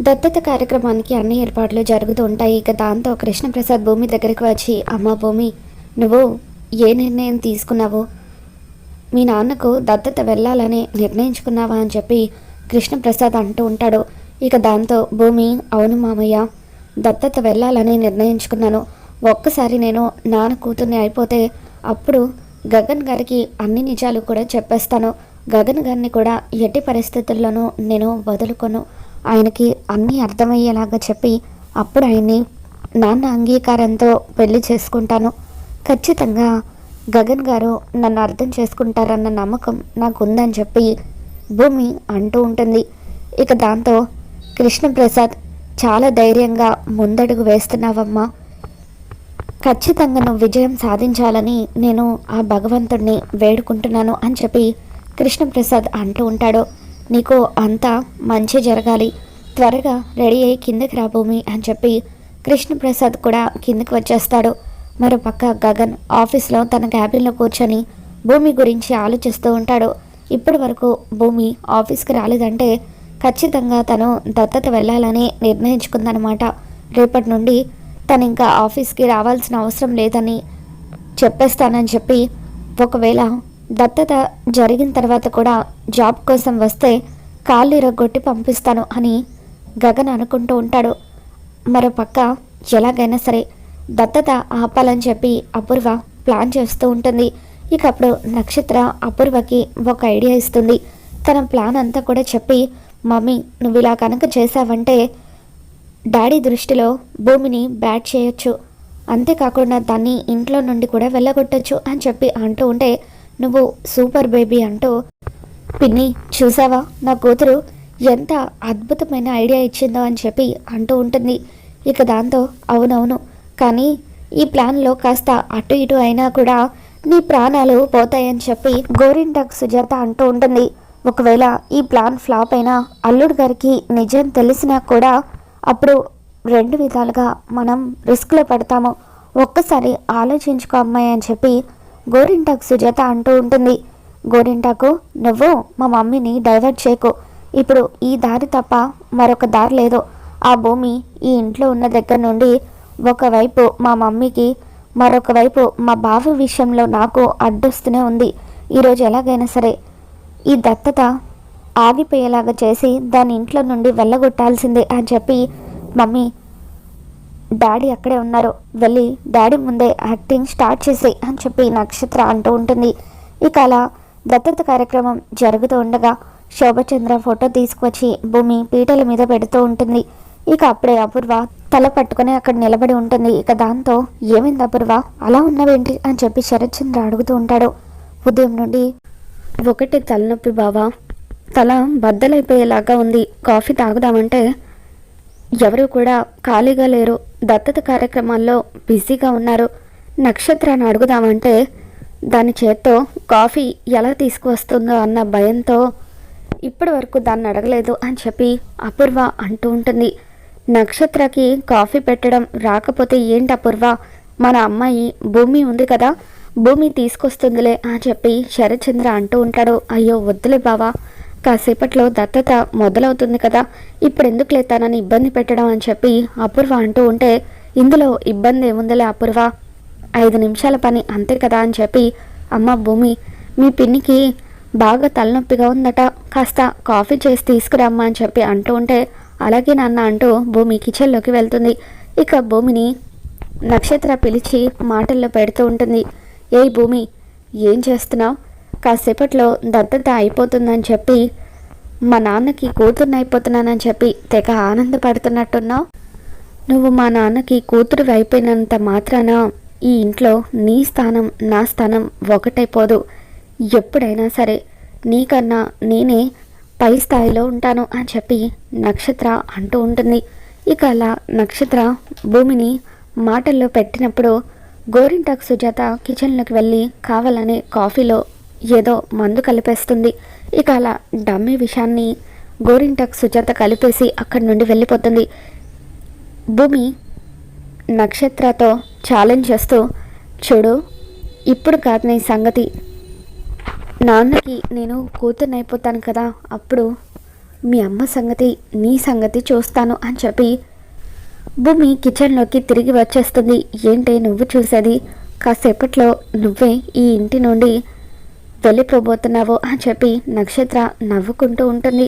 దత్తత కార్యక్రమానికి అన్ని ఏర్పాట్లు జరుగుతూ ఉంటాయి. ఇక దాంతో కృష్ణప్రసాద్ భూమి దగ్గరికి వచ్చి అమ్మ భూమి నువ్వు ఏ నిర్ణయం తీసుకున్నావు? మీ నాన్నకు దత్తత వెళ్ళాలని నిర్ణయించుకున్నావా? అని చెప్పి కృష్ణప్రసాద్ అంటూ ఉంటాడు. ఇక దాంతో భూమి అవును మామయ్య దత్తత వెళ్ళాలని నిర్ణయించుకున్నాను. ఒక్కసారి నేను నాన్న కూతుర్ని అయిపోతే అప్పుడు గగన్ గారికి అన్ని నిజాలు కూడా చెప్పేస్తాను. గగన్ గారిని కూడా ఎట్టి పరిస్థితుల్లోనూ నేను వదులుకొను. ఆయనకి అన్నీ అర్థమయ్యేలాగా చెప్పి అప్పుడు ఆయన్ని నాన్న అంగీకారంతో పెళ్ళి చేసుకుంటాను. ఖచ్చితంగా గగన్ గారు నన్ను అర్థం చేసుకుంటారన్న నమ్మకం నాకు ఉందని చెప్పి భూమి అంటూ ఉంటుంది. ఇక దాంతో కృష్ణప్రసాద్ చాలా ధైర్యంగా ముందడుగు వేస్తున్నావమ్మా. ఖచ్చితంగా నువ్వు విజయం సాధించాలని నేను ఆ భగవంతుడిని వేడుకుంటున్నాను అని చెప్పి కృష్ణప్రసాద్ అంటూ ఉంటాడు. నీకు అంతా మంచి జరగాలి. త్వరగా రెడీ అయ్యి కిందకి రా భూమి అని చెప్పి కృష్ణప్రసాద్ కూడా కిందకి వచ్చేస్తాడు. మరోపక్క గగన్ ఆఫీస్లో తన క్యాబిన్లో కూర్చొని భూమి గురించి ఆలోచిస్తూ ఉంటాడు. ఇప్పటి వరకు భూమి ఆఫీస్కి రాలేదంటే ఖచ్చితంగా తను దత్తత వెళ్ళాలని నిర్ణయించుకుందనమాట రేపటి నుండి తను ఇంకా ఆఫీస్కి రావాల్సిన అవసరం లేదని చెప్పేస్తానని చెప్పి ఒకవేళ దత్తత జరిగిన తర్వాత కూడా జాబ్ కోసం వస్తే కాళ్ళు ఇరగొట్టి పంపిస్తాను అని గగన్ అనుకుంటూ ఉంటాడు. మరోపక్క ఎలాగైనా సరే దత్తత ఆపాలని చెప్పి అపూర్వ ప్లాన్ చేస్తూ ఉంటుంది. ఇక అప్పుడు నక్షత్ర అపూర్వకి ఒక ఐడియా ఇస్తుంది. తన ప్లాన్ అంతా కూడా చెప్పి మమ్మీ నువ్వు ఇలా కనుక చేసావంటే డాడీ దృష్టిలో భూమిని బ్యాట్ చేయొచ్చు. అంతేకాకుండా దాన్ని ఇంట్లో నుండి కూడా వెళ్ళగొట్టచ్చు అని చెప్పి అంటూ ఉంటే నువ్వు సూపర్ బేబీ అంటూ పిన్ని చూసావా? నా కూతురు ఎంత అద్భుతమైన ఐడియా ఇచ్చిందో అని చెప్పి అంటూ ఉంటుంది. ఇక దాంతో అవునవును. కానీ ఈ ప్లాన్లో కాస్త అటు ఇటు అయినా కూడా నీ ప్రాణాలు పోతాయని చెప్పి గోరింటాక్ సుజాత అంటూ ఉంటుంది. ఒకవేళ ఈ ప్లాన్ ఫ్లాప్ అయినా అల్లుడు గారికి నిజం తెలిసినా కూడా అప్పుడు రెండు విధాలుగా మనం రిస్క్లో పడతాము. ఒక్కసారి ఆలోచించుకో అమ్మాయి అని చెప్పి గోరింటాక్ సుజాత అంటూ ఉంటుంది. గోరింటాకు నువ్వు మా మమ్మీని డైవర్ట్ చేయకు. ఇప్పుడు ఈ దారి తప్ప మరొక దారి లేదు. ఆ భూమి ఈ ఇంట్లో ఉన్న దగ్గర నుండి ఒకవైపు మా మమ్మీకి మరొక వైపు మా బావి విషయంలో నాకు అడ్డొస్తూనే ఉంది. ఈరోజు ఎలాగైనా సరే ఈ దత్తత ఆగిపోయేలాగా చేసి దాని ఇంట్లో నుండి వెళ్ళగొట్టాల్సిందే అని చెప్పి మమ్మీ డాడీ అక్కడే ఉన్నారు. వెళ్ళి డాడీ ముందే యాక్టింగ్ స్టార్ట్ చేసి అని చెప్పి నక్షత్ర అంటూ ఉంటుంది. ఇక అలా దత్తత కార్యక్రమం జరుగుతూ ఉండగా శోభచంద్ర ఫోటో తీసుకువచ్చి భూమి పీటల మీద పెడుతూ ఉంటుంది. ఇక అప్పుడే అపూర్వ తల పట్టుకుని అక్కడ నిలబడి ఉంటుంది. ఇక దాంతో ఏమైంది అపూర్వ? అలా ఉన్నవేంటి? అని చెప్పి శరత్చంద్ర అడుగుతూ ఉంటాడు. ఉదయం నుండి ఒకటి తలనొప్పి బావా. తల బద్దలైపోయేలాగా ఉంది. కాఫీ తాగుదామంటే ఎవరు కూడా ఖాళీగా లేరు. దత్తత కార్యక్రమాల్లో బిజీగా ఉన్నారు. నక్షత్రాన్ని అడుగుదామంటే దాని చేత్తో కాఫీ ఎలా తీసుకువస్తుందో అన్న భయంతో ఇప్పటి వరకు దాన్ని అడగలేదు అని చెప్పి అపూర్వ అంటూ ఉంటుంది. నక్షత్రకి కాఫీ పెట్టడం రాకపోతే ఏంటి అపూర్వ? మన అమ్మాయి భూమి ఉంది కదా భూమి తీసుకొస్తుందిలే అని చెప్పి శరత్చంద్ర అంటూ ఉంటాడు. అయ్యో వద్దులే బావా కాసేపట్లో దత్తత మొదలవుతుంది కదా ఇప్పుడు ఎందుకులే తనని ఇబ్బంది పెట్టడం అని చెప్పి అపూర్వ అంటూ ఉంటే ఇందులో ఇబ్బంది ఏముందిలే అపూర్వ? ఐదు నిమిషాల పని అంతే కదా అని చెప్పి అమ్మ భూమి మీ పిన్నికి బాగా తలనొప్పిగా ఉందట. కాస్త కాఫీ చేసి తీసుకురమ్మా అని చెప్పి అంటూ ఉంటే అలాగే నాన్న అంటూ భూమి కిచెన్లోకి వెళ్తుంది. ఇక భూమిని నక్షత్ర పిలిచి మాటల్లో పెడుతూ ఉంటుంది. ఏ భూమి ఏం చేస్తున్నావు? కాసేపట్లో దత్తత అయిపోతుందని చెప్పి మా నాన్నకి కూతుర్ని అయిపోతున్నానని చెప్పి తెగ ఆనందపడుతున్నట్టున్నావు? నువ్వు మా నాన్నకి కూతురు అయిపోయినంత మాత్రాన? ఈ ఇంట్లో నీ స్థానం నా స్థానం ఒకటైపోదు ఎప్పుడైనా సరే నీకన్నా నేనే పై స్థాయిలో ఉంటాను అని చెప్పి నక్షత్ర అంటూ ఉంటుంది. ఇక అలా నక్షత్ర భూమిని మాటల్లో పెట్టినప్పుడు గోరింటాకు సుజాత కిచెన్లోకి వెళ్ళి కావాలనే కాఫీలో ఏదో మందు కలిపేస్తుంది. ఇక అలా డమ్మీ విషయాన్ని గోరింటాకు సుజాత కలిపేసి అక్కడి నుండి వెళ్ళిపోతుంది. భూమి నక్షత్రతో ఛాలెంజ్ చేస్తూ చూడు ఇప్పుడు కాదు నీ సంగతి. నాన్నకి నేను కూతుర్ని అయిపోతాను కదా అప్పుడు మీ అమ్మ సంగతి నీ సంగతి చూస్తాను అని చెప్పి భూమి కిచెన్లోకి తిరిగి వచ్చేస్తుంది. ఏంటి నువ్వు చూసేది? కాసేపట్లో నువ్వే ఈ ఇంటి నుండి వెళ్ళిపోబోతున్నావు అని చెప్పి నక్షత్ర నవ్వుకుంటూ ఉంటుంది.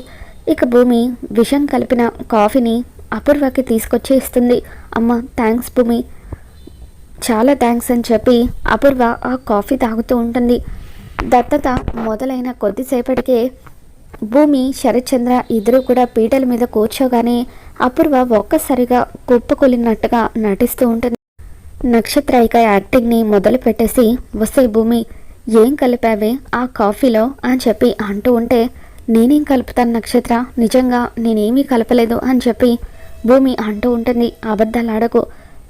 ఇక భూమి విషం కలిపిన కాఫీని అపూర్వకి తీసుకొచ్చి ఇస్తుంది. అమ్మ థ్యాంక్స్ భూమి. చాలా థ్యాంక్స్ అని చెప్పి అపూర్వ ఆ కాఫీ తాగుతూ ఉంటుంది. దత్తత మొదలైన కొద్దిసేపటికే భూమి శరత్చంద్ర ఇద్దరు కూడా పీటల మీద కూర్చోగానే అపూర్వ ఒక్కసారిగా కుప్పకొలినట్టుగా నటిస్తూ ఉంటుంది. నక్షత్ర ఇక యాక్టింగ్ని మొదలు పెట్టేసి వస్తే భూమి ఏం కలిపావే ఆ కాఫీలో? అని చెప్పి అంటూ ఉంటే నేనేం కలుపుతాను నక్షత్ర? నిజంగా నేనేమీ కలపలేదు అని చెప్పి భూమి అంటూ ఉంటుంది. అబద్ధాలు ఆడకు.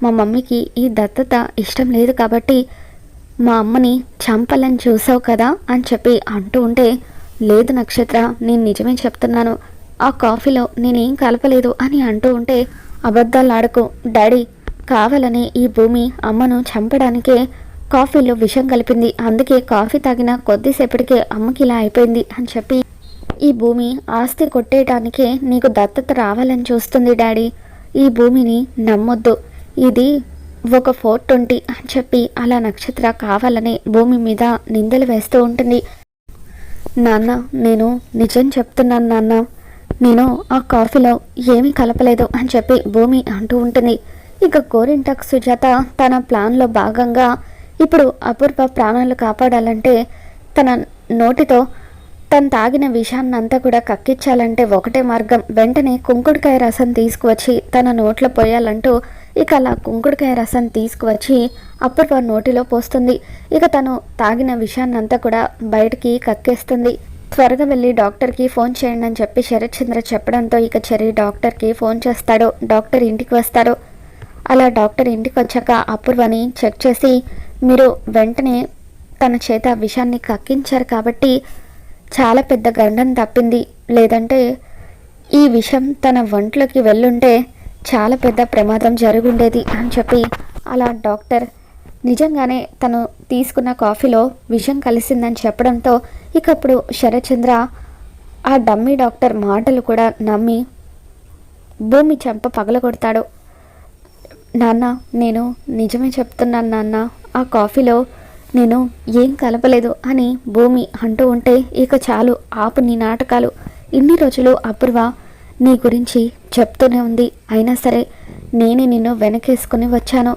మా మమ్మీకి ఈ దత్తత ఇష్టం లేదు కాబట్టి మా అమ్మని చంపాలని చూసావు కదా అని చెప్పి అంటూ ఉంటే లేదు నక్షత్ర నేను నిజమే చెప్తున్నాను. ఆ కాఫీలో నేనేం కలపలేదు అని అంటూ ఉంటే అబద్ధాలు ఆడకు. డాడీ కావాలని ఈ భూమి అమ్మను చంపడానికే కాఫీలో విషం కలిపింది. అందుకే కాఫీ తాగిన కొద్దిసేపటికే అమ్మకి ఇలా అయిపోయింది అని చెప్పి ఈ భూమి ఆస్తి కొట్టేయటానికే నీకు దత్తత రావాలని చూస్తుంది డాడీ. ఈ భూమిని నమ్మొద్దు. ఇది ఒక ఫోర్ ట్వంటీ అని చెప్పి అలా నక్షత్ర కావాలని భూమి మీద నిందలు వేస్తూ ఉంటుంది. నాన్న నేను నిజం చెప్తున్నాను నాన్న. నేను ఆ కాఫీలో ఏమీ కలపలేదు అని చెప్పి భూమి అంటూ ఉంటుంది. ఇక గోరింటక్ సుజాత తన ప్లాన్లో భాగంగా ఇప్పుడు అపూర్వ ప్రాణాలు కాపాడాలంటే తన నోటితో తను తాగిన విషాన్నంతా కూడా కక్కించాలంటే ఒకటే మార్గం. వెంటనే కుంకుడుకాయ రసం తీసుకువచ్చి తన నోట్లో పోయాలంటూ ఇక అలా కుంకుడుకాయ రసం తీసుకువచ్చి అపూర్వ నోటిలో పోస్తుంది. ఇక తను తాగిన విషాన్నంతా కూడా బయటికి కక్కేస్తుంది. త్వరగా వెళ్ళి డాక్టర్కి ఫోన్ చేయండి అని చెప్పి శరత్చంద్ర చెప్పడంతో ఇక చెరి డాక్టర్కి ఫోన్ చేస్తాడు. డాక్టర్ ఇంటికి వస్తారు అలా డాక్టర్ ఇంటికి వచ్చాక అపూర్వని చెక్ చేసి మీరు వెంటనే తన చేత విషాన్ని కక్కించారు కాబట్టి చాలా పెద్ద గండం తప్పింది. లేదంటే ఈ విషం తన వంట్లోకి వెళ్ళుంటే చాలా పెద్ద ప్రమాదం జరుగుండేది అని చెప్పి అలా డాక్టర్ నిజంగానే తను తీసుకున్న కాఫీలో విషం కలిసిందని చెప్పడంతో ఇకప్పుడు శరచంద్ర ఆ డమ్మీ డాక్టర్ మాటలు కూడా నమ్మి భూమి చెంప పగలగొడతాడు. నాన్న నేను నిజమే చెప్తున్నాను నాన్న ఆ కాఫీలో నేను ఏం కలపలేదు అని భూమి అంటూ ఉంటే ఇక చాలు ఆపు నీ నాటకాలు. ఇన్ని రోజులు అపూర్వ నీ గురించి చెప్తూనే ఉంది. అయినా సరే నేనే నిన్ను వెనకేసుకుని వచ్చాను.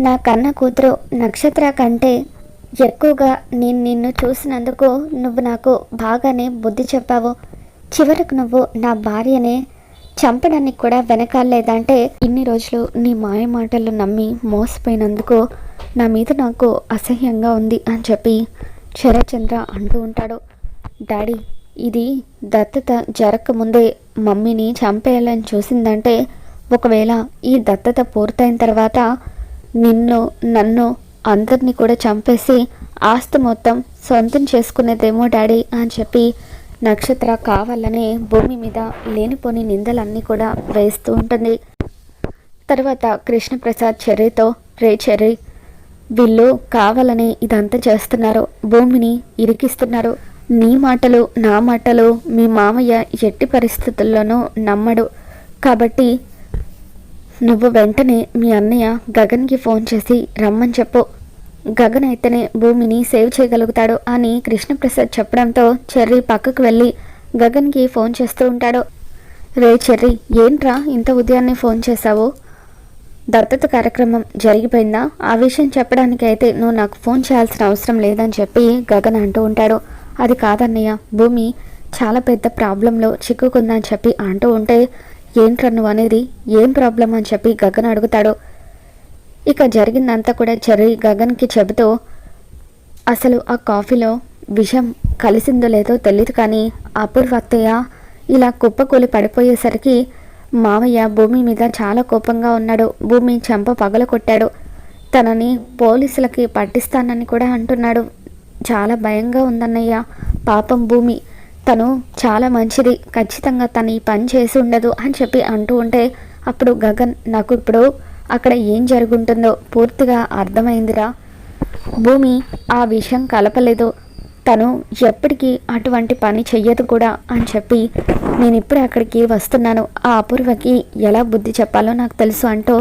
నా కన్న కూతురు నక్షత్ర కంటే ఎక్కువగా నేను నిన్ను చూసినందుకు నువ్వు నాకు బాగానే బుద్ధి చెప్పావు. చివరకు నువ్వు నా భార్యనే చంపడానికి కూడా వెనకాలేదంటే ఇన్ని రోజులు నీ మాయ మాటలు నమ్మి మోసపోయినందుకు నా మీద నాకు అసహ్యంగా ఉంది అని చెప్పి శరచంద్ర అంటూ ఉంటాడు. డాడీ ఇది దత్తత జరగకముందే మమ్మీని చంపేయాలని చూసిందంటే ఒకవేళ ఈ దత్తత పూర్తయిన తర్వాత నిన్ను నన్ను అందరినీ కూడా చంపేసి ఆస్తి మొత్తం సొంతం చేసుకునేదేమో డాడీ అని చెప్పి నక్షత్ర కావాలనే భూమి మీద లేనిపోని నిందలన్నీ కూడా వేస్తూ ఉంటుంది. తర్వాత కృష్ణప్రసాద్ చెర్రీతో రే చెర్రీ వీళ్ళు కావాలని ఇదంతా చేస్తున్నారు. భూమిని ఇరికిస్తున్నారు. నీ మాటలు నా మాటలు మీ మామయ్య ఎట్టి పరిస్థితుల్లోనూ నమ్మడు. కాబట్టి నువ్వు వెంటనే మీ అన్నయ్య గగన్కి ఫోన్ చేసి రమ్మని చెప్పు. గగన్ అయితేనే భూమిని సేవ్ చేయగలుగుతాడు అని కృష్ణప్రసాద్ చెప్పడంతో చెర్రీ పక్కకు వెళ్ళి గగన్కి ఫోన్ చేస్తూ ఉంటాడు. రే చెర్రీ ఏంట్రా ఇంత ఉదయాన్నే ఫోన్ చేశావు? దత్తత కార్యక్రమం జరిగిపోయిందా? ఆ విషయం చెప్పడానికి అయితే నువ్వు నాకు ఫోన్ చేయాల్సిన అవసరం లేదని చెప్పి గగన్ అంటూ ఉంటాడు. అది కాదన్నయ్య భూమి చాలా పెద్ద ప్రాబ్లంలో చిక్కుకుందని చెప్పి అంటూ ఉంటే ఏంట్రా నువ్వు అనేది? ఏం ప్రాబ్లం అని చెప్పి గగన్ అడుగుతాడు. ఇక జరిగిందంతా కూడా చెర్రీ గగన్కి చెబుతూ అసలు ఆ కాఫీలో విషం కలిసిందో లేదో తెలియదు కానీ అపూర్వత్తయ్య ఇలా కుప్పకూలి పడిపోయేసరికి మావయ్య భూమి మీద చాలా కోపంగా ఉన్నాడు. భూమి చెంప పగల కొట్టాడు. తనని పోలీసులకి పట్టిస్తానని కూడా అంటున్నాడు. చాలా భయంగా ఉందన్నయ్య. పాపం భూమి. తను చాలా మంచిది. ఖచ్చితంగా తను ఈ పని చేసి ఉండదు అని చెప్పి అంటూ ఉంటే అప్పుడు గగన్ నాకు ఇప్పుడు అక్కడ ఏం జరుగుంటుందో పూర్తిగా అర్థమైందిరా. భూమి ఆ విషయం కలపలేదు. తను ఎప్పటికీ అటువంటి పని చెయ్యదు కూడా అని చెప్పి నేను ఇప్పుడే అక్కడికి వస్తున్నాను. ఆ అపూర్వకి ఎలా బుద్ధి చెప్పాలో నాకు తెలుసు అంటూ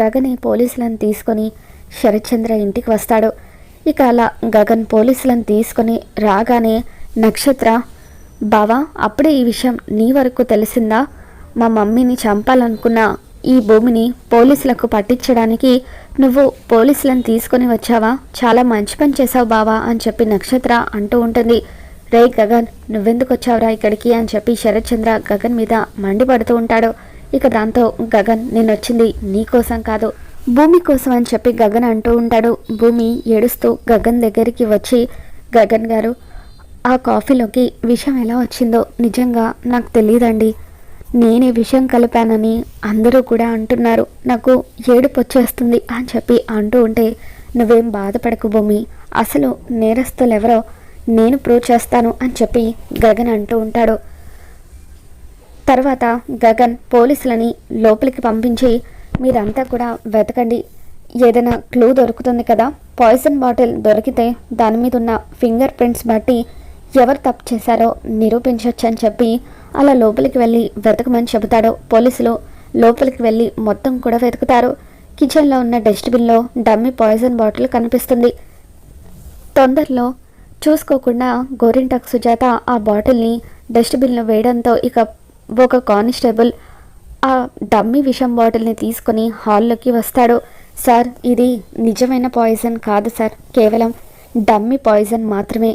గగని పోలీసులను తీసుకొని శరత్చంద్ర ఇంటికి వస్తాడు. ఇక అలా గగన్ పోలీసులను తీసుకొని రాగానే నక్షత్ర బావా అప్పుడే ఈ విషయం నీ వరకు తెలిసిందా? మా మమ్మీని చంపాలనుకున్న ఈ భూమిని పోలీసులకు పట్టించడానికి నువ్వు పోలీసులను తీసుకొని వచ్చావా? చాలా మంచి పని చేసావు బావా అని చెప్పి నక్షత్ర అంటూ ఉంటుంది. రే గగన్ నువ్వెందుకు వచ్చావురా ఇక్కడికి అని చెప్పి శరత్చంద్ర గగన్ మీద మండిపడుతూ ఉంటాడు. ఇక దాంతో గగన్ నేను వచ్చింది నీకోసం కాదు భూమి కోసం అని చెప్పి గగన్ అంటూ ఉంటాడు. భూమి ఏడుస్తూ గగన్ దగ్గరికి వచ్చి గగన్ గారు ఆ కాఫీలోకి విషం ఎలా వచ్చిందో నిజంగా నాకు తెలియదండి నేనే విషయం కలిపానని అందరూ కూడా అంటున్నారు. నాకు ఏడుపు వచ్చేస్తుంది అని చెప్పి అంటూ ఉంటే నువ్వేం బాధపడకు భూమి. అసలు నేరస్తులు ఎవరో నేను ప్రూవ్ చేస్తాను అని చెప్పి గగన్ అంటూ ఉంటాడు. తర్వాత గగన్ పోలీసులని లోపలికి పంపించి మీరంతా కూడా వెతకండి. ఏదైనా క్లూ దొరుకుతుంది కదా? పాయిజన్ బాటిల్ దొరికితే దాని మీద ఉన్న ఫింగర్ ప్రింట్స్ బట్టి ఎవరు తప్పు చేశారో నిరూపించవచ్చు అని చెప్పి అలా లోపలికి వెళ్ళి వెతకమని చెబుతాడు పోలీసులు. లోపలికి వెళ్ళి మొత్తం కూడా వెతుకుతారు. కిచెన్లో ఉన్న డస్ట్బిన్లో డమ్మీ పాయిజన్ బాటిల్ కనిపిస్తుంది. తొందరలో చూసుకోకుండా గోరింటక్ సుజాత ఆ బాటిల్ని డస్ట్బిన్లో వేయడంతో ఇక ఒక కానిస్టేబుల్ ఆ డమ్మీ విషం బాటిల్ని తీసుకొని హాల్లోకి వస్తాడు. సార్ ఇది నిజమైన పాయిజన్ కాదు సార్. కేవలం డమ్మీ పాయిజన్ మాత్రమే.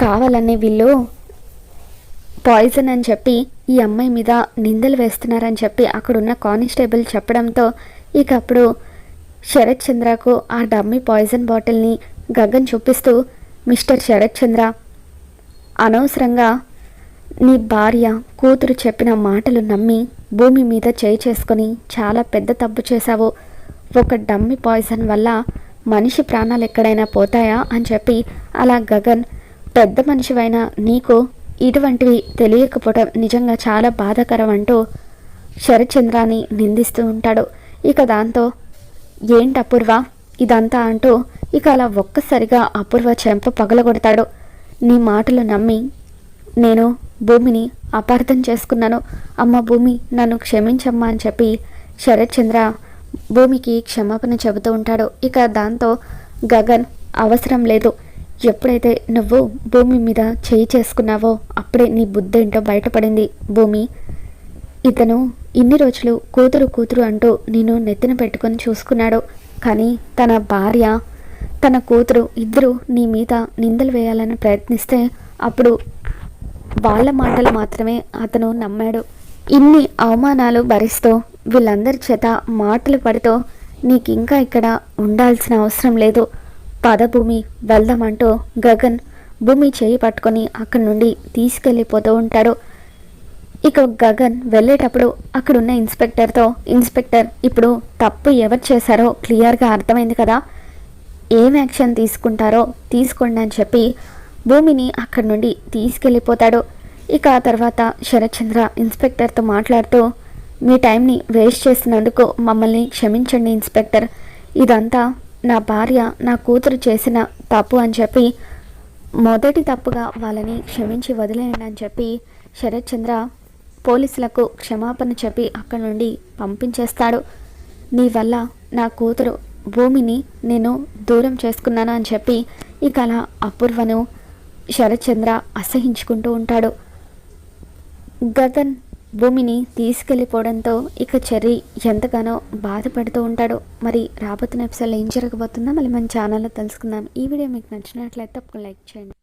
కావాలని వీళ్ళు పాయిజన్ అని చెప్పి ఈ అమ్మాయి మీద నిందలు వేస్తున్నారని చెప్పి అక్కడున్న కానిస్టేబుల్ చెప్పడంతో ఇక అప్పుడు శరత్ చంద్రకు ఆ డమ్మీ పాయిజన్ బాటిల్ని గగన్ చూపిస్తూ మిస్టర్ శరత్ చంద్ర అనవసరంగా నీ భార్య కూతురు చెప్పిన మాటలు నమ్మి భూమి మీద చేయి చేసుకొని చాలా పెద్ద తప్పు చేశావు. ఒక డమ్మి పాయిజన్ వల్ల మనిషి ప్రాణాలు ఎక్కడైనా పోతాయా అని చెప్పి అలా గగన్ పెద్ద మనిషివైన నీకు ఇటువంటివి తెలియకపోవడం నిజంగా చాలా బాధాకరం అంటూ శరత్చంద్రాన్ని నిందిస్తూ ఉంటాడు. ఇక దాంతో ఏంటి అపూర్వ? ఇదంతా అంటూ ఇక అలా ఒక్కసారిగా అపూర్వ చెంప పగలగొడతాడు. నీ మాటలు నమ్మి నేను భూమిని అపార్థం చేసుకున్నాను. అమ్మ భూమి నన్ను క్షమించమ్మా అని చెప్పి శరత్చంద్ర భూమికి క్షమాపణ చెబుతూ ఉంటాడు. ఇక దాంతో గగన్ అవసరం లేదు. ఎప్పుడైతే నువ్వు భూమి మీద చేయి చేసుకున్నావో అప్పుడే నీ బుద్ధి ఏంటో బయటపడింది. భూమి ఇతను ఇన్ని రోజులు కూతురు కూతురు అంటూ నేను నెత్తిన పెట్టుకొని చూసుకున్నాడు. కానీ తన భార్య తన కూతురు ఇద్దరు నీ మీద నిందలు వేయాలని ప్రయత్నిస్తే అప్పుడు వాళ్ళ మాటలు మాత్రమే అతను నమ్మాడు. ఇన్ని అవమానాలు భరిస్తూ వీళ్ళందరి చేత మాటలు పడుతూ నీకు ఇంకా ఇక్కడ ఉండాల్సిన అవసరం లేదు. పదభూమి వెళ్దామంటూ గగన్ భూమి చేయి పట్టుకొని అక్కడి నుండి తీసుకెళ్ళిపోతూ ఉంటాడు. ఇక గగన్ వెళ్ళేటప్పుడు అక్కడున్న ఇన్స్పెక్టర్తో ఇన్స్పెక్టర్ ఇప్పుడు తప్పు ఎవరు చేశారో క్లియర్గా అర్థమైంది కదా? ఏం యాక్షన్ తీసుకుంటారో తీసుకోండి అని చెప్పి భూమిని అక్కడి నుండి తీసుకెళ్ళిపోతాడు. ఇక ఆ తర్వాత శరత్చంద్ర ఇన్స్పెక్టర్తో మాట్లాడుతూ మీ టైంని వేస్ట్ చేసినందుకు మమ్మల్ని క్షమించండి ఇన్స్పెక్టర్. ఇదంతా నా భార్య నా కూతురు చేసిన తప్పు అని చెప్పి మొదటి తప్పుగా వాళ్ళని క్షమించి వదిలేయండి అని చెప్పి శరత్చంద్ర పోలీసులకు క్షమాపణ చెప్పి అక్కడి నుండి పంపించేస్తాడు. నీ వల్ల నా కూతురు భూమిని నేను దూరం చేసుకున్నాను అని చెప్పి ఇక అలా అపూర్వను శరత్చంద్ర అసహించుకుంటూ ఉంటాడు. గగన్ భూమిని తీసుకెళ్ళిపోవడంతో ఇక చెర్రీ ఎంతగానో బాధపడుతూ ఉంటాడు. మరి రాబోతున్న ఎపిసోడ్లో ఏం జరగబోతుందో మళ్ళీ మన ఛానల్లో తెలుసుకుందాం. ఈ వీడియో మీకు నచ్చినట్లయితే ఒక లైక్ చేయండి.